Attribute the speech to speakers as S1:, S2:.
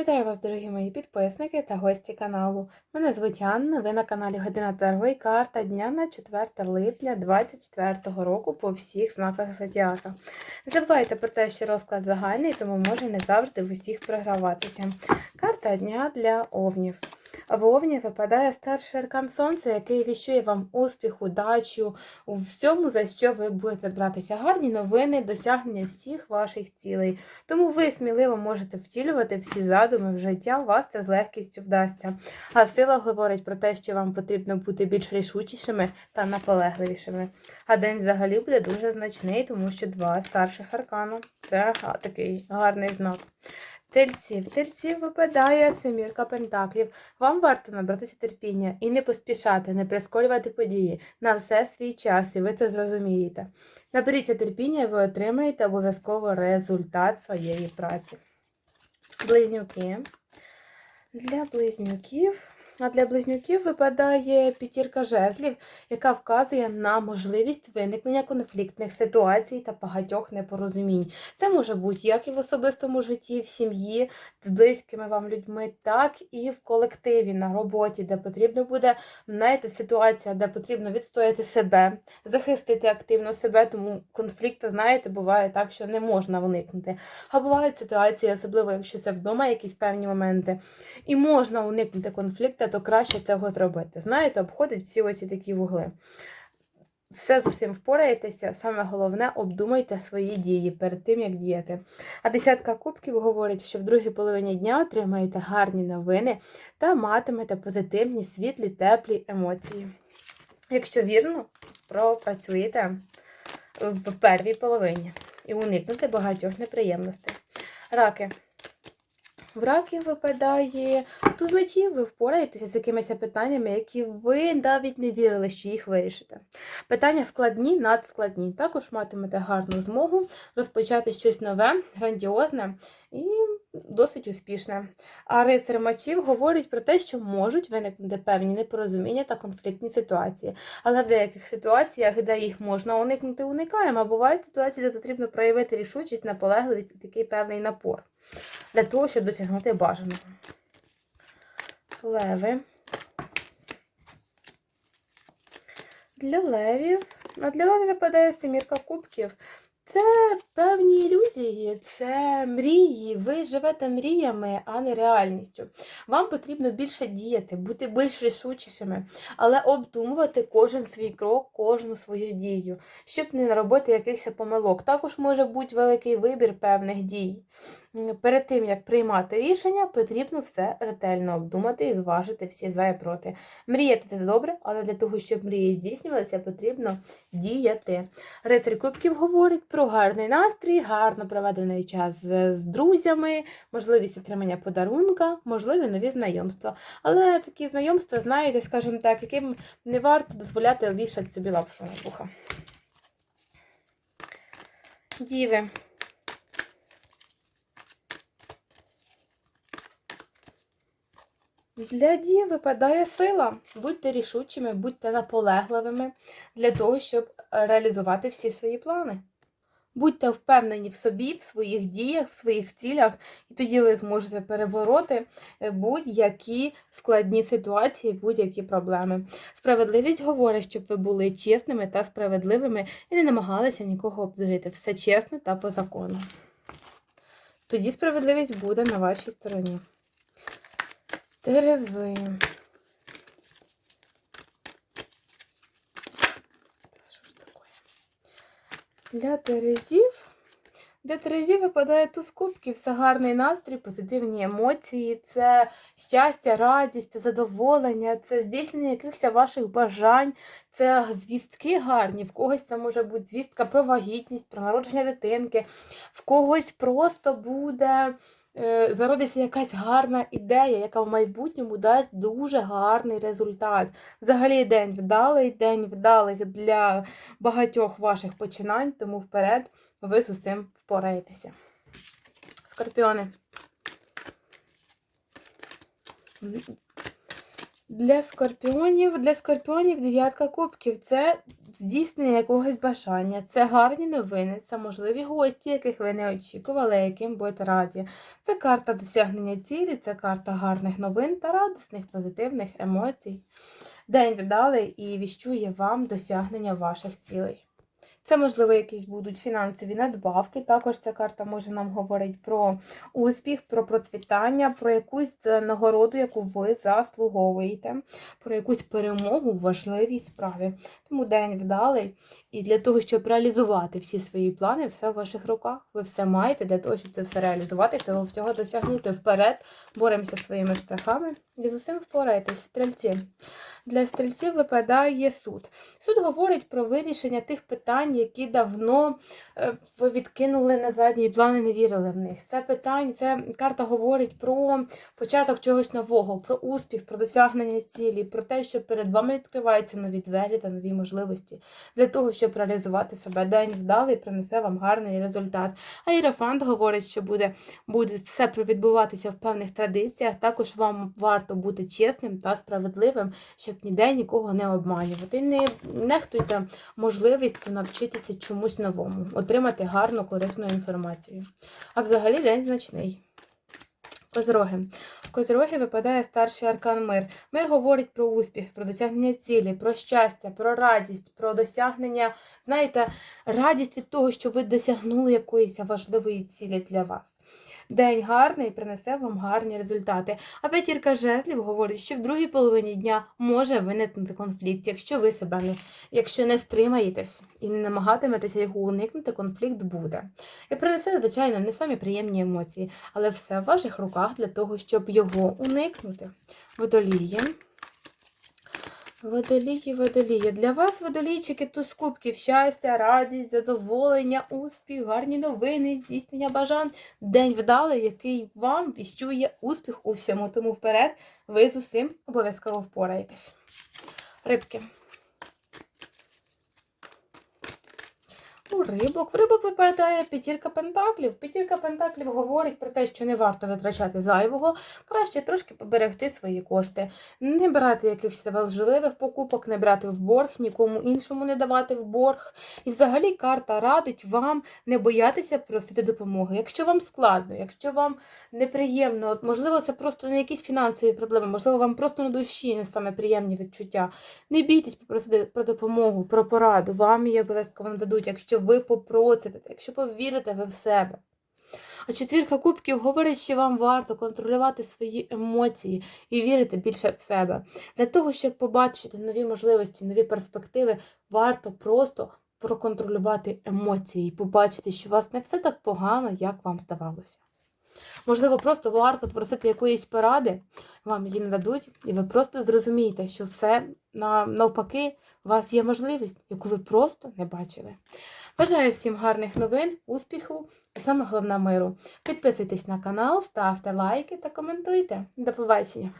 S1: Вітаю вас, дорогі мої підписники та гості каналу. Мене звуть Анна, ви на каналі Година Тарго і карта дня на 4 липня 2024 року по всіх знаках Зодіака. Не забувайте про те, що розклад загальний, тому може не завжди в усіх програватися. Карта дня для овнів. В Овні випадає старший аркан сонця, який віщує вам успіх, удачу у всьому, за що ви будете братися. Гарні новини, досягнення всіх ваших цілей. Тому ви сміливо можете втілювати всі задуми в життя, вас це з легкістю вдасться. А сила говорить про те, що вам потрібно бути більш рішучішими та наполегливішими. А день взагалі буде дуже значний, тому що два старших аркану це такий гарний знак. Тельці. тельців випадає семірка пентаклів. Вам варто набратися терпіння і не поспішати, не прискорювати події. На все свій час, і ви це зрозумієте. Наберіться терпіння, і ви отримаєте обов'язково результат своєї праці. Близнюки. Для близнюків. А для близнюків випадає п'ятірка жезлів, яка вказує на можливість виникнення конфліктних ситуацій та багатьох непорозумінь. Це може бути як і в особистому житті, в сім'ї, з близькими вам людьми, так і в колективі на роботі, де потрібно буде знаєте, ситуація, де потрібно відстояти себе, захистити активно себе, тому конфлікти, знаєте, буває так, що не можна уникнути. А бувають ситуації, особливо якщо це вдома, якісь певні моменти, і можна уникнути конфлікту, то краще цього зробити. Знаєте, обходить всі ось такі вугли. Все з усім впораєтеся, саме головне обдумайте свої дії перед тим, як діяти. А десятка кубків говорить, що в другій половині дня отримаєте гарні новини та матимете позитивні, світлі, теплі емоції. Якщо вірно, пропрацюєте в первій половині і уникнете багатьох неприємностей. Раки. В раків випадає туз мечів, ви впораєтеся з якимись питаннями, які ви навіть не вірили, що їх вирішите. Питання складні, надскладні. Також матимете гарну змогу розпочати щось нове, грандіозне і досить успішне. А рицар мечів говорить про те, що можуть виникнути певні непорозуміння та конфліктні ситуації. Але в деяких ситуаціях, де їх можна уникнути, уникаємо. А бувають ситуації, де потрібно проявити рішучість, наполегливість і такий певний напор для того, щоб досягнути бажаного. Леви. Для левів. А для левів випадає семірка кубків. Це певні ілюзії, це мрії. Ви живете мріями, а не реальністю. Вам потрібно більше діяти, бути більш рішучішими, але обдумувати кожен свій крок, кожну свою дію, щоб не наробити якихось помилок. Також може бути великий вибір певних дій. Перед тим, як приймати рішення, потрібно все ретельно обдумати і зважити всі за і проти. Мріяти це добре, але для того, щоб мрії здійснювалися, потрібно діяти. Рицарь Кубків говорить про гарний настрій, гарно проведений час з, друзями, можливість отримання подарунка, можливі нові знайомства. Але такі знайомства, знаєте, скажімо так, яким не варто дозволяти вішати собі лапшу на вуха. Діви. Для дій випадає сила. Будьте рішучими, будьте наполегливими для того, щоб реалізувати всі свої плани. Будьте впевнені в собі, в своїх діях, в своїх цілях, і тоді ви зможете перебороти е, будь-які складні ситуації, будь-які проблеми. Справедливість говорить, щоб ви були чесними та справедливими і не намагалися нікого обдурити. Все чесно та по закону. Тоді справедливість буде на вашій стороні. Терези. Для Терезів. Для Терезів випадає туз кубків, це гарний настрій, позитивні емоції, це щастя, радість, це задоволення, це здійснення якихось ваших бажань, це звістки гарні. В когось це може бути звістка про вагітність, про народження дитинки, в когось просто буде зародиться якась гарна ідея, яка в майбутньому дасть дуже гарний результат. Взагалі день вдалий, день вдалих для багатьох ваших починань, тому вперед ви з усім впораєтеся. Скорпіони. Для скорпіонів, для скорпіонів дев'ятка кубків це здійснення якогось бажання. Це гарні новини, це можливі гості, яких ви не очікували, яким будете раді. Це карта досягнення цілі, це карта гарних новин та радісних позитивних емоцій. День вдалий і віщує вам досягнення ваших цілей. Це, можливо, якісь будуть фінансові надбавки. Також ця карта може нам говорити про успіх, про процвітання, про якусь е, нагороду, яку ви заслуговуєте, про якусь перемогу в важливій справі. Тому день вдалий. І для того, щоб реалізувати всі свої плани, все в ваших руках. Ви все маєте для того, щоб це все реалізувати, того всього досягнути вперед, боремося своїми страхами і з усім впораєтесь, стрільці. Для стрільців випадає суд. Суд говорить про вирішення тих питань, які давно е, ви відкинули на задній план і не вірили в них. Це питання, це карта говорить про початок чогось нового, про успіх, про досягнення цілі, про те, що перед вами відкриваються нові двері та нові можливості для того, щоб реалізувати себе. День вдалий принесе вам гарний результат. А Іерофант говорить, що буде, буде все відбуватися в певних традиціях. Також вам варто бути чесним та справедливим, щоб ніде нікого не обманювати. Не нехтуйте можливістю навчитися чомусь новому, отримати гарну корисну інформацію. А взагалі день значний. Козроги. В Козроги випадає старший аркан мир. Мир говорить про успіх, про досягнення цілі, про щастя, про радість, про досягнення, знаєте, радість від того, що ви досягнули якоїсь важливої цілі для вас. День гарний принесе вам гарні результати. А п'ятірка жезлів говорить, що в другій половині дня може виникнути конфлікт, якщо ви себе не, якщо не стримаєтесь і не намагатиметеся його уникнути, конфлікт буде. І принесе, звичайно, не самі приємні емоції, але все в ваших руках для того, щоб його уникнути. Водолії. Водолії, водолії. Для вас, водолійчики, туз кубків, щастя, радість, задоволення, успіх, гарні новини, здійснення бажань. День вдалий, який вам віщує успіх у всьому. Тому вперед ви з усім обов'язково впораєтесь. Рибки. У рибок. В рибок випадає п'ятірка пентаклів. П'ятірка пентаклів говорить про те, що не варто витрачати зайвого, краще трошки поберегти свої кошти, не брати якихось важливих покупок, не брати в борг, нікому іншому не давати в борг. І взагалі карта радить вам не боятися просити допомоги. Якщо вам складно, якщо вам неприємно, можливо, це просто не якісь фінансові проблеми, можливо, вам просто на душі не саме приємні відчуття. Не бійтесь попросити про допомогу, про пораду. Вам її обов'язково нададуть, якщо ви попросите, якщо повірите ви в себе. А четвірка кубків говорить, що вам варто контролювати свої емоції і вірити більше в себе. Для того, щоб побачити нові можливості, нові перспективи, варто просто проконтролювати емоції і побачити, що у вас не все так погано, як вам здавалося. Можливо, просто варто просити якоїсь поради, вам її нададуть, і ви просто зрозумієте, що все навпаки, у вас є можливість, яку ви просто не бачили. Бажаю всім гарних новин, успіху і саме головне миру. Підписуйтесь на канал, ставте лайки та коментуйте. До побачення!